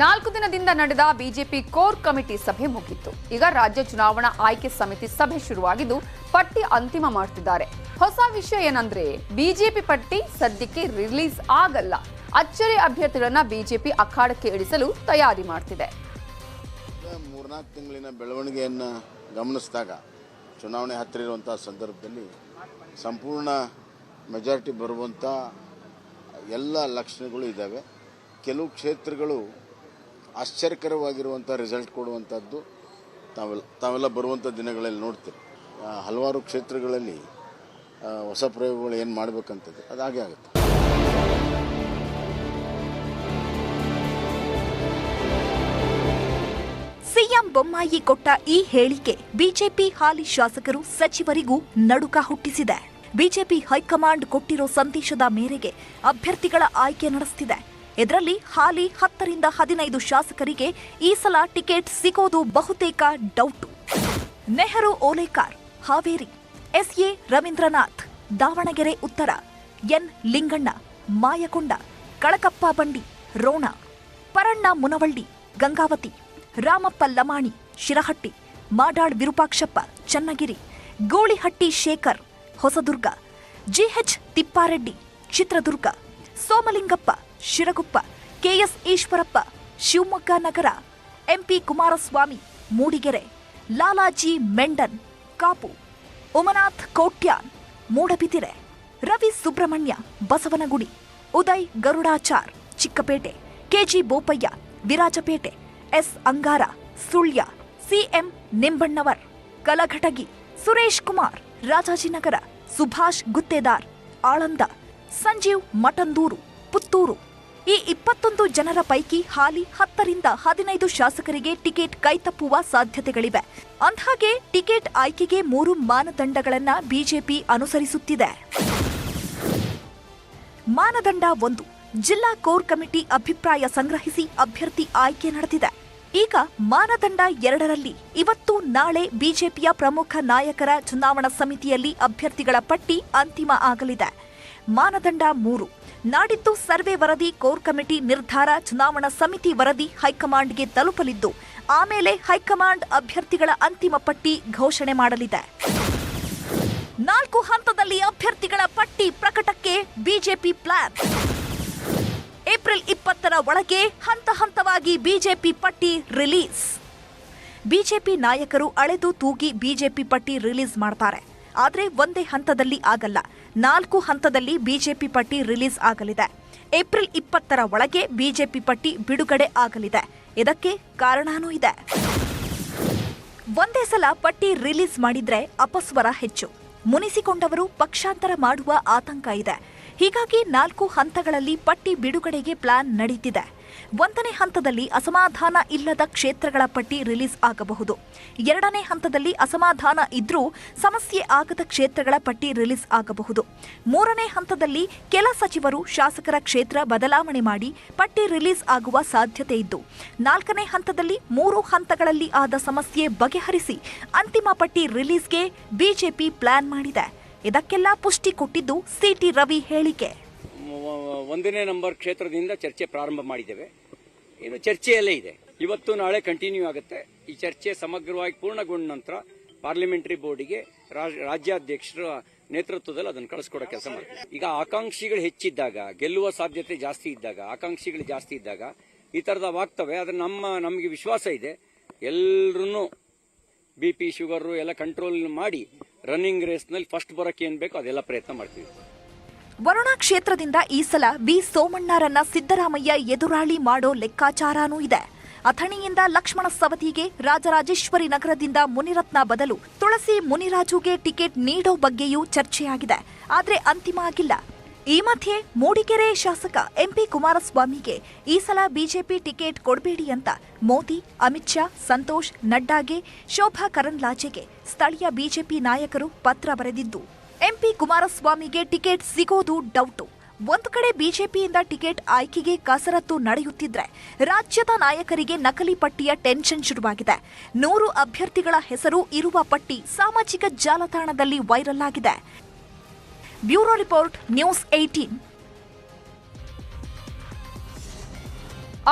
ನಾಲ್ಕು ದಿನದಿಂದ ನಡೆದ ಬಿಜೆಪಿ ಕೋರ್ ಕಮಿಟಿ ಸಭೆ ಮುಗಿತ್ತು ಈಗ ರಾಜ್ಯ ಚುನಾವಣಾ ಆಯ್ಕೆ ಸಮಿತಿ ಸಭೆ ಶುರುವಾಗಿದ್ದು, ಪಟ್ಟಿ ಅಂತಿಮ ಮಾಡ್ತಿದ್ದಾರೆ. ಹೊಸ ವಿಷಯ ಏನಂದ್ರೆ, ಬಿಜೆಪಿ ಪಟ್ಟಿ ಸದ್ಯಕ್ಕೆ ರಿಲೀಸ್ ಆಗಲ್ಲ. ಅಚ್ಚರಿ ಅಭ್ಯರ್ಥಿಗಳನ್ನ ಬಿಜೆಪಿ ಅಖಾಡಕ್ಕೆ ಇಳಿಸಲು ತಯಾರಿ ಮಾಡ್ತಿದೆ. ಮೂರ್ನಾಲ್ಕು ತಿಂಗಳಿನ ಬೆಳವಣಿಗೆಯನ್ನು ಗಮನಿಸಿದಾಗ, ಚುನಾವಣೆ ಹತ್ತಿರ ಇರುವಂತಹ ಸಂದರ್ಭದಲ್ಲಿ ಸಂಪೂರ್ಣ ಮೆಜಾರಿಟಿ ಬರುವಂಥ ಎಲ್ಲ ಲಕ್ಷಣಗಳು ಇದ್ದಾವೆ. ಕೆಲವು ಕ್ಷೇತ್ರಗಳು ಆಶ್ಚರ್ಯಕರವಾಗಿರುವಂಥ ರಿಸಲ್ಟ್ ಕೊಡುವಂಥದ್ದು ತಾವೆಲ್ಲ ತಾವೆಲ್ಲ ಬರುವಂಥ ದಿನಗಳಲ್ಲಿ ನೋಡ್ತೀರಿ. ಹಲವಾರು ಕ್ಷೇತ್ರಗಳಲ್ಲಿ ಹೊಸ ಪ್ರಯೋಗಗಳು ಏನು ಮಾಡಬೇಕಂತದ್ದು, ಅದು ಹಾಗೆ ಆಗುತ್ತೆ. ಸಿಎಂ ಬೊಮ್ಮಾಯಿ ಕೊಟ್ಟ ಈ ಹೇಳಿಕೆ ಬಿಜೆಪಿ ಹಾಲಿ ಶಾಸಕರು ಸಚಿವರಿಗೂ ನಡುಕ ಹುಟ್ಟಿಸಿದೆ. ಬಿಜೆಪಿ ಹೈಕಮಾಂಡ್ ಕೊಟ್ಟಿರೋ ಸಂದೇಶದ ಮೇರೆಗೆ ಅಭ್ಯರ್ಥಿಗಳ ಆಯ್ಕೆ ನಡೆಸುತ್ತಿದೆ ಇದರಲ್ಲಿ ಹಾಲಿ ಹತ್ತರಿಂದ ಹದಿನೈದು ಶಾಸಕರಿಗೆ ಈ ಸಲ ಟಿಕೆಟ್ ಸಿಗೋದು ಬಹುತೇಕ doubt. Nehru Olekar, Haveri, S A Ravindranath, Davanagere ಉತ್ತರ, N Linganna, Mayakonda, Kalakappa Bandi, Ron, Paranna Munavalli, Gangavathi, Ramappa Lamani, Shirahatti, Madal Virupakshappa, Channagiri, Goolihatti Shekhar Hosadurga. G H Thippareddy, Chitradurga. Somalingappa, Siruguppa, K S Eshwarappa, Shivamogga ನಗರ. M P Kumaraswamy, Mudigere. Lalaji Mendon, Kapu. Umanath Kotian, Moodbidri. Ravi Subramanya, Basavanagudi. Uday Garudachar, Chickpet. K G Bopaiah, Virajpet. S. Angara, Sullia. C M Nimbannavar, Kalghatgi. Suresh Kumar, Rajajinagar. Subhash Guttedar, Aland, Sanjeev Matandur, Puttur. ಈ ಇಪ್ಪತ್ತೊಂದು ಜನರ ಪೈಕಿ ಹಾಲಿ ಹತ್ತರಿಂದ ಹದಿನೈದು ಶಾಸಕರಿಗೆ ticket ಕೈತಪ್ಪುವ ಸಾಧ್ಯತೆಗಳಿವೆ. ಅಂದ್ಹಾಗೆ ticket ಆಯ್ಕೆಗೆ ಮೂರು ಮಾನದಂಡಗಳನ್ನ ಬಿಜೆಪಿ ಅನುಸರಿಸುತ್ತಿದೆ. ಮಾನದಂಡ ಒಂದು. ಜಿಲ್ಲಾ ಕೋರ್ ಕಮಿಟಿ ಅಭಿಪ್ರಾಯ ಸಂಗ್ರಹಿಸಿ ಅಭ್ಯರ್ಥಿ ಆಯ್ಕೆ ನಡೆದಿದೆ. ಈಗ ಮಾನದಂಡ ಎರಡರಲ್ಲಿ. ಇವತ್ತು ನಾಳೆ ಬಿಜೆಪಿಯ ಪ್ರಮುಖ ನಾಯಕರ ಚುನಾವಣಾ ಸಮಿತಿಯಲ್ಲಿ ಅಭ್ಯರ್ಥಿಗಳ ಪಟ್ಟಿ ಅಂತಿಮ ಆಗಲಿದೆ. ಮಾನದಂಡ ಮೂರು. ನಾಡಿದ್ದು ಸರ್ವೆ ವರದಿ, ಕೋರ್ ಕಮಿಟಿ ನಿರ್ಧಾರ, ಚುನಾವಣಾ ಸಮಿತಿ ವರದಿ ಹೈಕಮಾಂಡ್ಗೆ ತಲುಪಲಿದ್ದು, ಆಮೇಲೆ ಹೈಕಮಾಂಡ್ ಅಭ್ಯರ್ಥಿಗಳ ಅಂತಿಮ ಪಟ್ಟಿ ಘೋಷಣೆ ಮಾಡಲಿದೆ. ನಾಲ್ಕು ಹಂತದಲ್ಲಿ ಅಭ್ಯರ್ಥಿಗಳ ಪಟ್ಟಿ ಪ್ರಕಟಕ್ಕೆ ಬಿಜೆಪಿ ಪ್ಲಾನ್. ಏಪ್ರಿಲ್ ಇಪ್ಪತ್ತರ ಒಳಗೆ ಹಂತ ಹಂತವಾಗಿ ಬಿಜೆಪಿ ಪಟ್ಟಿ ರಿಲೀಸ್. ಬಿಜೆಪಿ ನಾಯಕರು ಅಳೆದು ತೂಗಿ ಬಿಜೆಪಿ ಪಟ್ಟಿ ರಿಲೀಸ್ ಮಾಡ್ತಾರೆ. ಆದರೆ ಒಂದೇ ಹಂತದಲ್ಲಿ ಆಗಲ್ಲ. ನಾಲ್ಕು ಹಂತದಲ್ಲಿ ಬಿಜೆಪಿ ಪಟ್ಟಿ ರಿಲೀಸ್ ಆಗಲಿದೆ. ಏಪ್ರಿಲ್ ಇಪ್ಪತ್ತರ ಒಳಗೆ ಬಿಜೆಪಿ ಪಟ್ಟಿ ಬಿಡುಗಡೆ ಆಗಲಿದೆ. ಇದಕ್ಕೆ ಕಾರಣನೂ ಇದೆ. ಒಂದೇ ಸಲ ಪಟ್ಟಿ ರಿಲೀಸ್ ಮಾಡಿದ್ರೆ ಅಪಸ್ವರ ಹೆಚ್ಚು. ಮುನಿಸಿಕೊಂಡವರು ಪಕ್ಷಾಂತರ ಮಾಡುವ ಆತಂಕ ಇದೆ. ಹೀಗಾಗಿ ನಾಲ್ಕು ಹಂತಗಳಲ್ಲಿ ಪಟ್ಟಿ ಬಿಡುಗಡೆಗೆ ಪ್ಲಾನ್ ನಡೀತಿದೆ. ಒಂದನೇ ಹಂತದಲ್ಲಿ ಅಸಮಾಧಾನ ಇಲ್ಲದ ಕ್ಷೇತ್ರಗಳ ಪಟ್ಟಿ ರಿಲೀಸ್ ಆಗಬಹುದು. ಎರಡನೇ ಹಂತದಲ್ಲಿ ಅಸಮಾಧಾನ ಇದ್ರೂ ಸಮಸ್ಯೆ ಆಗದ ಕ್ಷೇತ್ರಗಳ ಪಟ್ಟಿ ರಿಲೀಸ್ ಆಗಬಹುದು. ಮೂರನೇ ಹಂತದಲ್ಲಿ ಕೆಲ ಸಚಿವರು ಶಾಸಕರ ಕ್ಷೇತ್ರ ಬದಲಾವಣೆ ಮಾಡಿ ಪಟ್ಟಿ ರಿಲೀಸ್ ಆಗುವ ಸಾಧ್ಯತೆ ಇದ್ದು, ನಾಲ್ಕನೇ ಹಂತದಲ್ಲಿ ಮೂರು ಹಂತಗಳಲ್ಲಿ ಆದ ಸಮಸ್ಯೆ ಬಗೆಹರಿಸಿ ಅಂತಿಮ ಪಟ್ಟಿ ರಿಲೀಸ್ಗೆ ಬಿಜೆಪಿ ಪ್ಲಾನ್ ಮಾಡಿದೆ. ಇದಕ್ಕೆಲ್ಲ ಪುಷ್ಟಿ ಕೊಟ್ಟಿದ್ದು ಸಿಟಿ ರವಿ ಹೇಳಿಕೆ. ಒಂದನೇ ನಂಬರ್ ಕ್ಷೇತ್ರದಿಂದ ಚರ್ಚೆ ಪ್ರಾರಂಭ ಮಾಡಿದ್ದೇವೆ. ಇನ್ನು ಚರ್ಚೆಯಲ್ಲೇ ಇದೆ. ಇವತ್ತು ನಾಳೆ ಕಂಟಿನ್ಯೂ ಆಗುತ್ತೆ. ಈ ಚರ್ಚೆ ಸಮಗ್ರವಾಗಿ ಪೂರ್ಣಗೊಂಡ ನಂತರ ಪಾರ್ಲಿಮೆಂಟರಿ ಬೋರ್ಡಿಗೆ ರಾಜ್ಯಾಧ್ಯಕ್ಷರ ನೇತೃತ್ವದಲ್ಲಿ ಅದನ್ನು ಕಳಿಸ್ಕೊಡೋ ಕೆಲಸ ಮಾಡ್ತೀವಿ. ಈಗ ಆಕಾಂಕ್ಷಿಗಳು ಹೆಚ್ಚಿದ್ದಾಗ, ಗೆಲ್ಲುವ ಸಾಧ್ಯತೆ ಜಾಸ್ತಿ ಇದ್ದಾಗ, ಆಕಾಂಕ್ಷಿಗಳು ಜಾಸ್ತಿ ಇದ್ದಾಗ ಈ ಥರದವಾಗ್ತವೆ ಆದರೆ ನಮ್ಮ, ನಮಗೆ ವಿಶ್ವಾಸ ಇದೆ. ಎಲ್ಲರೂ ಬಿ ಪಿ ಶುಗರು ಎಲ್ಲ ಕಂಟ್ರೋಲ್ ಮಾಡಿ ರನ್ನಿಂಗ್ ರೇಸ್ನಲ್ಲಿ ಫಸ್ಟ್ ಬರೋಕ್ಕೆ ಏನು ಬೇಕೋ ಅದೆಲ್ಲ ಪ್ರಯತ್ನ ಮಾಡ್ತೀವಿ. ವರುಣಾ ಕ್ಷೇತ್ರದಿಂದ ಈ ಸಲ ಬಿ ಸೋಮಣ್ಣರನ್ನ ಸಿದ್ದರಾಮಯ್ಯ ಎದುರಾಳಿ ಮಾಡೋ ಲೆಕ್ಕಾಚಾರನೂ ಇದೆ. ಅಥಣಿಯಿಂದ ಲಕ್ಷ್ಮಣ ಸವತಿಗೆ ರಾಜರಾಜೇಶ್ವರಿ ನಗರದಿಂದ ಮುನಿರತ್ನ ಬದಲು ತುಳಸಿ ಮುನಿರಾಜುಗೆ ಟಿಕೆಟ್ ನೀಡೋ ಬಗ್ಗೆಯೂ ಚರ್ಚೆಯಾಗಿದೆ. ಆದರೆ ಅಂತಿಮ ಆಗಿಲ್ಲ. ಈ ಮಧ್ಯೆ ಮೂಡಿಗೆರೆ ಶಾಸಕ ಎಂಪಿ ಕುಮಾರಸ್ವಾಮಿಗೆ ಈ ಸಲ ಬಿಜೆಪಿ ಟಿಕೆಟ್ ಕೊಡಬೇಡಿ ಅಂತ ಮೋದಿ, ಅಮಿತ್ ಶಾ, ಸಂತೋಷ್, ನಡ್ಡಾಗೆ, ಶೋಭಾ ಕರಂದ್ಲಾಜೆಗೆ ಸ್ಥಳೀಯ ಬಿಜೆಪಿ ನಾಯಕರು ಪತ್ರ ಬರೆದಿದ್ದು. ಎಂಪಿ ಕುಮಾರಸ್ವಾಮಿಗೆ ಟಿಕೆಟ್ ಸಿಗೋದು ಡೌಟು. ಒಂದು ಕಡೆ ಬಿಜೆಪಿಯಿಂದ ಟಿಕೆಟ್ ಆಯ್ಕೆಗೆ ಕಸರತ್ತು ನಡೆಯುತ್ತಿದ್ರೆ ರಾಜ್ಯದ ನಾಯಕರಿಗೆ ನಕಲಿ ಪಟ್ಟಿಯ ಟೆನ್ಷನ್ ಶುರುವಾಗಿದೆ. ನೂರು ಅಭ್ಯರ್ಥಿಗಳ ಹೆಸರು ಇರುವ ಪಟ್ಟಿ ಸಾಮಾಜಿಕ ಜಾಲತಾಣದಲ್ಲಿ ವೈರಲ್ ಆಗಿದೆ. ಬ್ಯೂರೋ ರಿಪೋರ್ಟ್ ನ್ಯೂಸ್ ಏಟೀನ್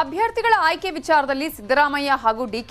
ಅಭ್ಯರ್ಥಿಗಳ ಆಯ್ಕೆ ವಿಚಾರದಲ್ಲಿ ಸಿದ್ದರಾಮಯ್ಯ ಹಾಗೂ ಡಿ